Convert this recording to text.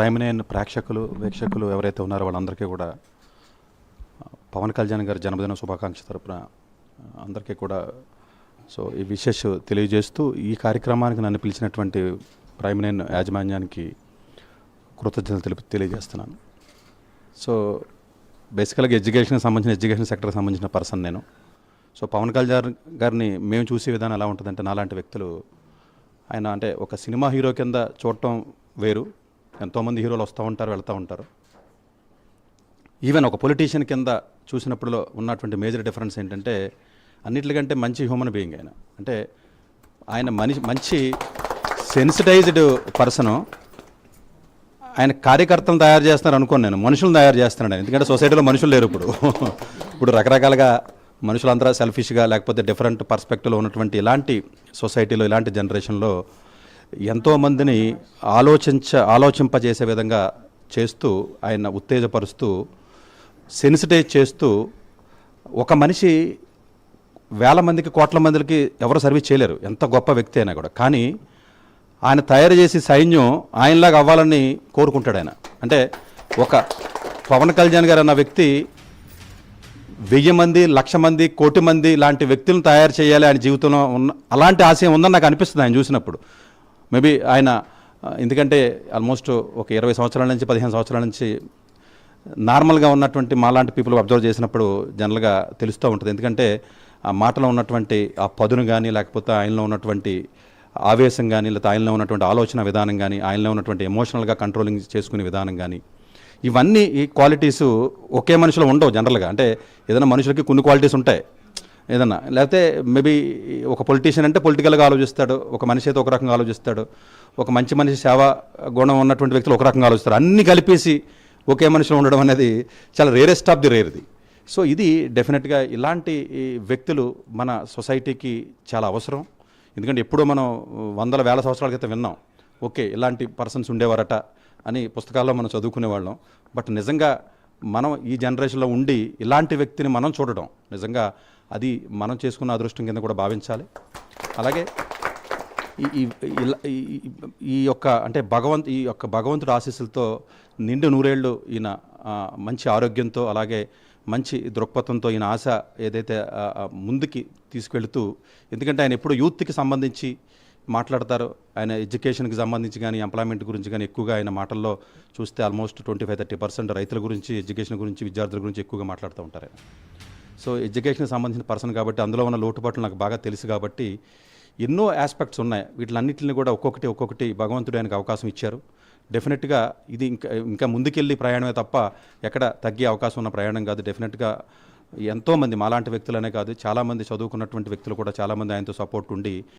Prime nine ప్రేక్షకులు వీక్షకులు ఎవరైతే ఉన్నారో వాళ్ళందరికీ కూడా పవన్ కళ్యాణ్ గారి జన్మదిన శుభాకాంక్ష తరపున అందరికీ కూడా సో ఈ విశేష తెలియజేస్తూ ఈ కార్యక్రమానికి నన్ను పిలిచినటువంటి ప్రైమ్ నైన్ యాజమాన్యానికి కృతజ్ఞతలు తెలిపి తెలియజేస్తున్నాను. సో బేసికల్గా ఎడ్యుకేషన్కి సంబంధించిన ఎడ్యుకేషన్ సెక్టర్కి సంబంధించిన పర్సన్ నేను. సో పవన్ కళ్యాణ్ గారిని మేము చూసే విధానం ఎలా ఉంటుందంటే నాలాంటి వ్యక్తులు ఆయన అంటే ఒక సినిమా హీరో కింద చూడటం వేరు. ఎంతోమంది హీరోలు వస్తూ ఉంటారు వెళ్తూ ఉంటారు. ఈవెన్ ఒక పొలిటీషియన్ కింద చూసినప్పుడు ఉన్నటువంటి మేజర్ డిఫరెన్స్ ఏంటంటే అన్నిటికంటే మంచి హ్యూమన్ బీయింగ్ ఆయన. అంటే ఆయన మనిషి మంచి సెన్సిటైజ్డ్ పర్సను ఆయన కార్యకర్తలను తయారు చేస్తున్నారు అనుకోను నేను మనుషులను తయారు చేస్తున్నాడు ఆయన. ఎందుకంటే సొసైటీలో మనుషులు లేరు ఇప్పుడు. ఇప్పుడు రకరకాలుగా మనుషులందరూ సెల్ఫిష్గా లేకపోతే డిఫరెంట్ పర్స్పెక్టివ్లో ఉన్నటువంటి ఇలాంటి సొసైటీలో ఇలాంటి జనరేషన్లో ఎంతోమందిని ఆలోచించ ఆలోచింపజేసే విధంగా చేస్తూ ఆయన ఉత్తేజపరుస్తూ సెన్సిటైజ్ చేస్తూ ఒక మనిషి వేల మందికి కోట్ల మందికి ఎవరు సర్వీస్ చేయలేరు. ఎంత గొప్ప వ్యక్తి అయినా కూడా. కానీ ఆయన తయారు చేసి సైన్యం ఆయనలాగా అవ్వాలని కోరుకుంటాడు ఆయన. అంటే ఒక పవన్ కళ్యాణ్ గారు అన్న వ్యక్తి వెయ్యి మంది లక్ష మంది కోటి మంది లాంటి వ్యక్తులను తయారు చేయాలి ఆయన జీవితంలో ఉన్న అలాంటి ఆశయం ఉందని నాకు అనిపిస్తుంది ఆయన చూసినప్పుడు. మేబీ ఆయన ఎందుకంటే ఆల్మోస్ట్ ఒక ఇరవై సంవత్సరాల నుంచి పదిహేను సంవత్సరాల నుంచి నార్మల్గా ఉన్నటువంటి మాలాంటి పీపుల్ అబ్జర్వ్ చేసినప్పుడు జనరల్గా తెలుస్తూ ఉంటుంది. ఎందుకంటే ఆ మాటలో ఉన్నటువంటి ఆ పదును కానీ లేకపోతే ఆయనలో ఉన్నటువంటి ఆవేశం కానీ లేకపోతే ఆయనలో ఉన్నటువంటి ఆలోచన విధానం కానీ ఆయనలో ఉన్నటువంటి ఎమోషనల్గా కంట్రోలింగ్ చేసుకునే విధానం కానీ ఇవన్నీ ఈ క్వాలిటీస్ ఒకే మనిషిలో ఉండవు జనరల్గా. అంటే ఏదైనా మనుషులకి కొన్ని క్వాలిటీస్ ఉంటాయి. ఏదన్నా. లేకపోతే మేబీ ఒక పొలిటీషియన్ అంటే పొలిటికల్గా ఆలోచిస్తాడు ఒక మనిషి అయితే ఒక రకంగా ఆలోచిస్తాడు ఒక మంచి మనిషి సేవ గుణం ఉన్నటువంటి వ్యక్తులు ఒక రకంగా ఆలోచిస్తారు. అన్ని కలిపేసి ఒకే మనిషిలో ఉండడం అనేది చాలా రేరెస్ట్ ఆఫ్ ది రేర్ది. సో ఇది డెఫినెట్గా ఇలాంటి వ్యక్తులు మన సొసైటీకి చాలా అవసరం. ఎందుకంటే ఎప్పుడో మనం వందల వేల సంవత్సరాల క్రితం విన్నాం ఓకే ఇలాంటి పర్సన్స్ ఉండేవారట అని పుస్తకాల్లో మనం చదువుకునేవాళ్ళం బట్ నిజంగా మనం ఈ జనరేషన్లో ఉండి ఇలాంటి వ్యక్తిని మనం చూడడం నిజంగా అది మనం చేసుకున్న అదృష్టం కింద కూడా భావించాలి. అలాగే ఈ ఈ- ఇలా- ఈ- యొక్క అంటే భగవంత్ ఈ యొక్క భగవంతుడు ఆశీస్సులతో నిండు నూరేళ్ళు ఈయన మంచి ఆరోగ్యంతో అలాగే మంచి దృక్పథంతో ఈయన ఆశ ఏదైతే ముందుకి తీసుకెళ్తూ ఎందుకంటే ఆయన ఎప్పుడు యూత్కి సంబంధించి మాట్లాడతారు. ఆయన ఎడ్యుకేషన్కి సంబంధించి కానీ ఎంప్లాయ్మెంట్ గురించి కానీ ఎక్కువగా ఆయన మాటల్లో చూస్తే almost twenty five thirty percent రైతుల గురించి ఎడ్యుకేషన్ గురించి విద్యార్థుల గురించి ఎక్కువగా మాట్లాడుతూ ఉంటారు సో ఎడ్యుకేషన్కి సంబంధించిన పర్సన్ కాబట్టి అందులో ఉన్న లోటుపాట్లు నాకు బాగా తెలుసు కాబట్టి ఎన్నో ఆస్పెక్ట్స్ ఉన్నాయి. వీటిలన్నింటిని కూడా ఒక్కొక్కటి ఒక్కొక్కటి భగవంతుడు ఆయనకు అవకాశం ఇచ్చారు. డెఫినెట్గా ఇది ఇంకా ఇంకా ముందుకెళ్ళి ప్రయాణమే తప్ప ఎక్కడ తగ్గే అవకాశం ఉన్న ప్రయాణం కాదు. డెఫినెట్గా ఎంతోమంది మాలాంటి వ్యక్తులనే కాదు. చాలామంది చదువుకున్నటువంటి వ్యక్తులు కూడా చాలామంది ఆయనతో సపోర్ట్ ఉండి